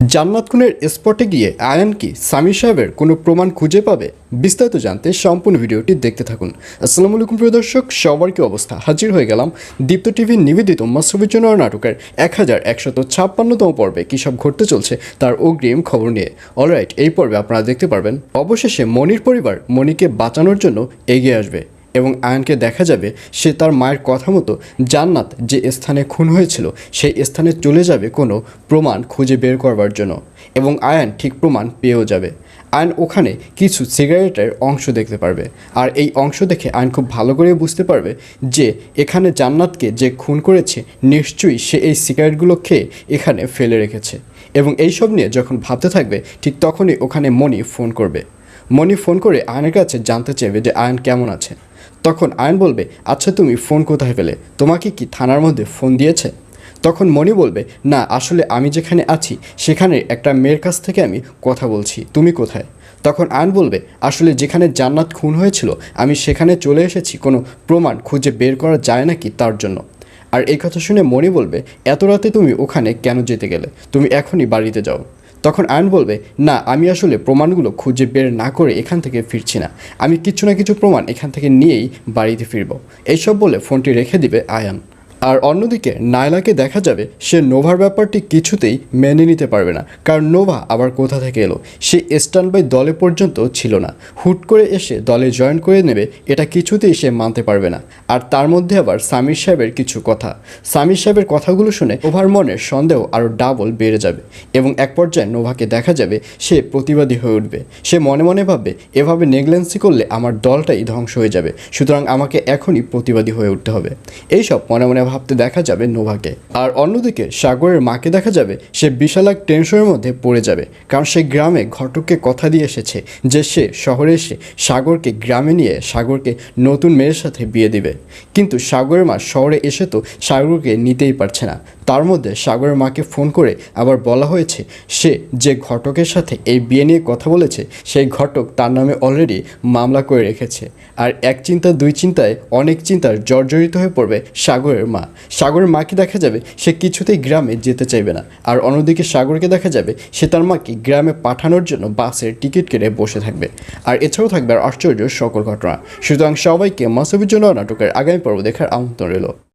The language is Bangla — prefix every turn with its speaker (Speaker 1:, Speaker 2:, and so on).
Speaker 1: জান্নাত খুনের স্পটে গিয়ে আয়ান কি সামি সাহেবের কোনো প্রমাণ খুঁজে পাবে? বিস্তারিত জানতে সম্পূর্ণ ভিডিওটি দেখতে থাকুন। আসসালামু আলাইকুম, প্রিয় দর্শক। সবার কি অবস্থা? হাজির হয়ে গেলাম দীপ্ত টিভির নিবেদিত মাসরুফের জন্য নাটকের এক হাজার একশত ছাপ্পান্নতম পর্বে কী সব ঘটতে চলছে তার অগ্রিম খবর নিয়ে। অলরাইট এই পর্বে আপনারা দেখতে পারবেন, অবশেষে মনির পরিবার মনিকে বাঁচানোর জন্য এগিয়ে আসবে। এবং আয়নকে দেখা যাবে সে তার মায়ের কথা মতো জান্নাত যে স্থানে খুন হয়েছিল, সেই স্থানে চলে যাবে কোনো প্রমাণ খুঁজে বের করবার জন্য এবং আয়ন ঠিক প্রমাণ পেয়েও যাবে। আয়ন ওখানে কিছু সিগারেটের অংশ দেখতে পারবে আর এই অংশ দেখে আয়ন খুব ভালো করে বুঝতে পারবে যে এখানে জান্নাতকে যে খুন করেছে, নিশ্চয়ই সে এই সিগারেটগুলো খেয়ে এখানে ফেলে রেখেছে এবং এইসব নিয়ে যখন ভাবতে থাকবে, ঠিক তখনই ওখানে মনি ফোন করবে। মনি ফোন করে আয়নের কাছে জানতে চাইবে যে আয়ন কেমন আছে। তখন আয়ন বলবে আচ্ছা তুমি ফোন কোথায় পেলে? তোমাকে কি থানার মধ্যে ফোন দিয়েছে? তখন মণি বলবে, না, আসলে আমি যেখানে আছি, সেখানে একটা মেয়ের কাছ থেকে আমি কথা বলছি। তুমি কোথায়? তখন আয়ন বলবে, আসলে যেখানে জান্নাত খুন হয়েছিল, আমি সেখানে চলে এসেছি। কোনো প্রমাণ খুঁজে বের করা যায় নাকি তার জন্য? আর এই কথা শুনে মণি বলবে, এত রাতে তুমি ওখানে কেন যেতে গেলে? তুমি এখনই বাড়িতে যাও। তখন আয়ন বলবে, না, আমি আসলে প্রমাণগুলো খুঁজে বের না করে এখান থেকে ফিরছি না। আমি কিছু না কিছু প্রমাণ এখান থেকে নিয়েই বাড়িতে ফিরব। এইসব বলে ফোনটি রেখে দিবে আয়ান। আর অন্যদিকে নায়লাকে দেখা যাবে সে নোভার ব্যাপারটি কিছুতেই মেনে নিতে পারবে না। কারণ নোভা আবার কোথা থেকে এলো? সে স্ট্যান্ড বাই দলে পর্যন্ত ছিল না। হুট করে এসে দলে জয়েন করে নেবে, এটা কিছুতেই সে মানতে পারবে না। আর তার মধ্যে আবার সামির সাহেবের কিছু কথা। সামির সাহেবের কথাগুলো শুনে ওভার মনের সন্দেহ আরও ডাবল বেড়ে যাবে এবং এক পর্যায়ে নোভাকে দেখা যাবে সে প্রতিবাদী হয়ে উঠবে। সে মনে মনে ভাববে, এভাবে নেগলেন্সি করলে আমার দলটাই ধ্বংস হয়ে যাবে। সুতরাং আমাকে এখনই প্রতিবাদী হয়ে উঠতে হবে। এইসব মনে মনে ভাবতে দেখা যাবে নোভাকে। আর অন্যদিকে, সাগরের মাকে দেখা যাবে, সে বিশাল এক টেনশনের মধ্যে পড়ে যাবে। কারণ সে গ্রামে ঘটককে কথা দিয়ে এসেছে যে সে শহরে এসে সাগরকে গ্রামে নিয়ে সাগরকে নতুন মেয়ের সাথে বিয়ে দিবে। কিন্তু সাগরের মা শহরে এসে তো সাগরকে নিতেই পারছে না। তার মধ্যে সাগরের মাকে ফোন করে আবার বলা হয়েছে, সে যে ঘটকের সাথে এই বিয়ে নিয়ে কথা বলেছে, সেই ঘটক তার নামে অলরেডি মামলা করে রেখেছে। আর এক চিন্তা, দুই চিন্তায় অনেক চিন্তার জর্জরিত হয়ে পড়বে সাগরের মা, সাগরের মাকে দেখা যাবে, সে কিছুতেই গ্রামে যেতে চাইবে না। আর অন্যদিকে সাগরকে দেখা যাবে, সে তার মাকে গ্রামে পাঠানোর জন্য বাসের টিকিট কেটে বসে থাকবে। আর এছাড়াও থাকবে আর আশ্চর্য সকল ঘটনা। সুতরাং সবাইকে মাসবির জন্য নাটকের আগামী পর্ব দেখার আমন্ত্রণ রইল।